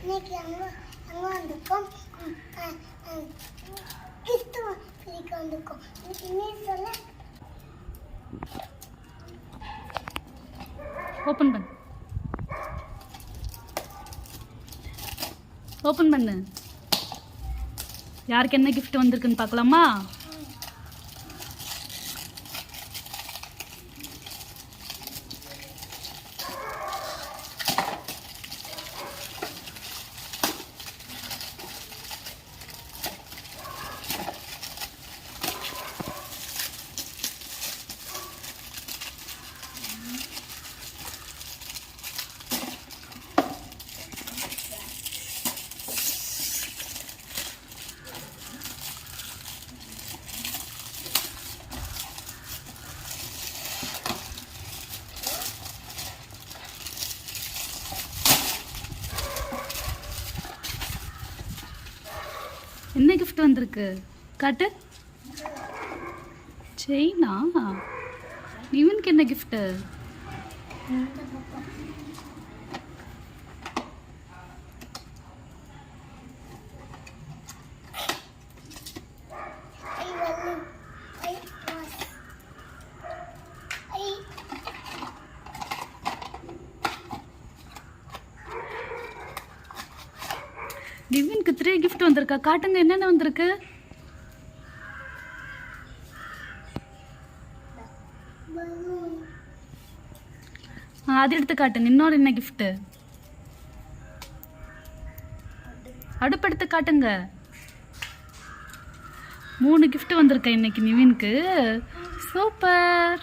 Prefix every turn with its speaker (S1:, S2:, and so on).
S1: இன்னைக்கு அங்கே அங்கே வந்திருக்கோம். ஆ, ஆ, கிறிஸ்துவ பிரிக்க வந்திருக்கோம். நீ சொல்ல.
S2: ஓப்பன் பண்ணு. ஓப்பன் பண்ணு. யாருக்கு என்ன கிஃப்ட் வந்திருக்குன்னு பார்க்கலாமா? என்ன கிஃப்ட் வந்திருக்கு? காட்டு. செயினா? இவனுக்கு என்ன
S1: கிஃப்ட்டு
S2: நிவினுக்கு த்ரீ கிஃப்ட் வந்திருக்கா? காட்டுங்க என்னென்ன வந்திருக்கு? அது எடுத்து காட்டுங்க இன்னொரு என்ன கிஃப்ட்டு அடுப்படுத்து காட்டுங்க. மூணு கிஃப்ட் வந்திருக்கேன் இன்னைக்கு நிவினுக்கு. சூப்பர்